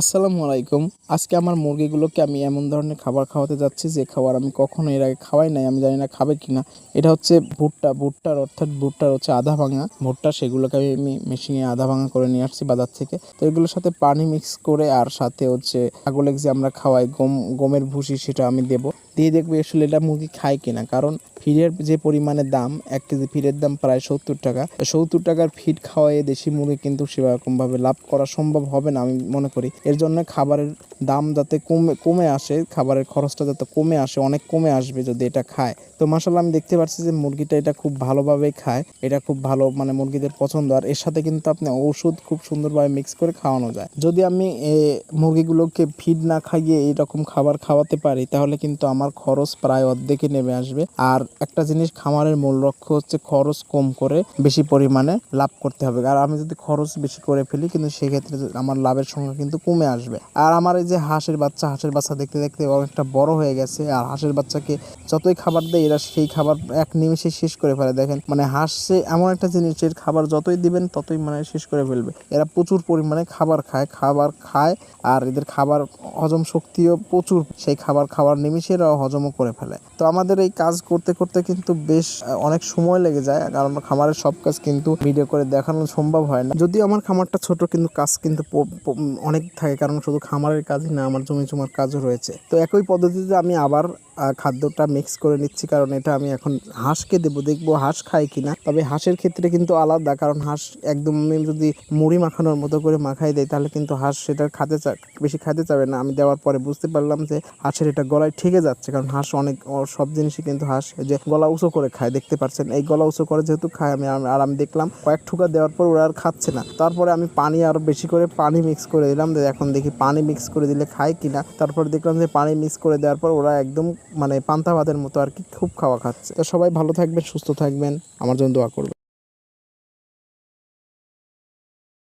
আসসালামু আলাইকুম। আজকে আমার মুরগিগুলোকে আমি এমন ধরনের খাবার খাওয়াতে যাচ্ছি, যে খাবার আমি কখনো এর আগে খাওয়াই নাই, আমি জানি না খাবে কি না এটা হচ্ছে ভুট্টা। ভুট্টার অর্থাৎ ভুট্টার হচ্ছে আধা ভাঙা। ভুট্টা সেগুলোকে আমি আমি মেশিনে আধা ভাঙা করে নিয়ে আসছি বাজার থেকে। তো এগুলোর সাথে পানি মিক্স করে, আর সাথে হচ্ছে ছাগলের যে আমরা খাওয়াই, গম, গমের ভুসি, সেটা আমি দেবো। দিয়ে দেখব আসলে এটা মুরগি খায় কিনা। কারণ ফিডের যে পরিমাণে দাম, এক কেজি ফিডের দাম প্রায় সত্তর টাকা। সত্তর টাকার ফিড খাওয়াইয়ে দেশি মুরগি কিন্তু সেরকমভাবে লাভ করা সম্ভব হবে না, আমি মনে করি। এর জন্য খাবারের দাম যাতে কমে কমে আসে, খাবারের খরচটা যাতে কমে আসে, অনেক কমে আসবে যদি এটা খায়। তো মাসাল্লাহ আমি দেখতে পাচ্ছি যে মুরগিটা এটা খুব ভালোভাবেই খায়। এটা খুব ভালো মানে মুরগিদের পছন্দ। আর এর সাথে কিন্তু আপনি ওষুধ খুব সুন্দরভাবে মিক্স করে খাওয়ানো যায়। যদি আমি মুরগিগুলোকে ফিড না খাইয়ে এরকম খাবার খাওয়াতে পারি, তাহলে কিন্তু আমার খরচ প্রায় অর্ধেকে নেমে আসবে। আর একটা জিনিস, খামারের মূল লক্ষ্য হচ্ছে খরচ কম করে বেশি পরিমাণে লাভ করতে হবে। আর আমি যদি খরচ বেশি করে ফেলি, কিন্তু সেক্ষেত্রে আমার লাভের সংখ্যা কিন্তু কমে আসবে। আর আমার এই যে হাঁসের বাচ্চা হাঁসের বাচ্চা দেখতে দেখতে অনেকটা বড় হয়ে গেছে। আর হাঁসের বাচ্চাকে যতই খাবার দেয়, এরা সেই খাবার এক নিমিষে শেষ করে ফেলে। দেখেন মানে হাঁসে এমন একটা জিনিস, এর খাবার যতই দিবেন, ততই মানে শেষ করে ফেলবে। এরা প্রচুর পরিমাণে খাবার খায় খাবার খায়, আর এদের খাবার হজম শক্তিও প্রচুর। সেই খাবার খাওয়ার নিমিষে এরা হজমও করে ফেলে। তো আমাদের এই কাজ করতে করতে কিন্তু বেশ অনেক সময় লেগে যায়। কারণ খামারের সব কাজ কিন্তু ভিডিও করে দেখানো সম্ভব হয় না। যদিও আমার খামারটা ছোট, কিন্তু কাজ কিন্তু অনেক থাকে। কারণ শুধু খামারের কাজই না, আমার জমি জমার কাজও রয়েছে। তো একই পদ্ধতিতে আমি আবার খাদ্যটা মিক্স করে নিচ্ছি, কারণ এটা আমি এখন হাঁসকে দেবো, দেখব হাঁস খায় কিনা। তবে হাঁসের ক্ষেত্রে কিন্তু আলাদা, কারণ হাঁস একদম যদি মুড়ি মাখানোর মতো করে মাখাই দেয় তাহলে কিন্তু হাঁস সেটা খাতে চা বেশি খাইতে চাবে না। আমি দেওয়ার পরে বুঝতে পারলাম যে হাঁসের এটা গলায় ঠেকে যাচ্ছে, কারণ হাঁস অনেক সব জিনিসই কিন্তু হাঁস যে গলা উঁচু করে খায়, দেখতে পাচ্ছেন এই গলা উঁচু করে যেহেতু খায়, আমি আর আমি দেখলাম কয়েক ঠুকা দেওয়ার পর ওরা আর খাচ্ছে না। তারপরে আমি পানি আরও বেশি করে পানি মিক্স করে দিলাম এখন দেখি পানি মিক্স করে দিলে খায় কিনা। তারপরে দেখলাম যে পানি মিক্স করে দেওয়ার পর ওরা একদম মানে পান্তা ভাতের মতো আর কি, খুব খাওয়া খাচ্ছে। তো সবাই ভালো থাকবেন, সুস্থ থাকবেন। আমার জন্য দোয়া করবেন।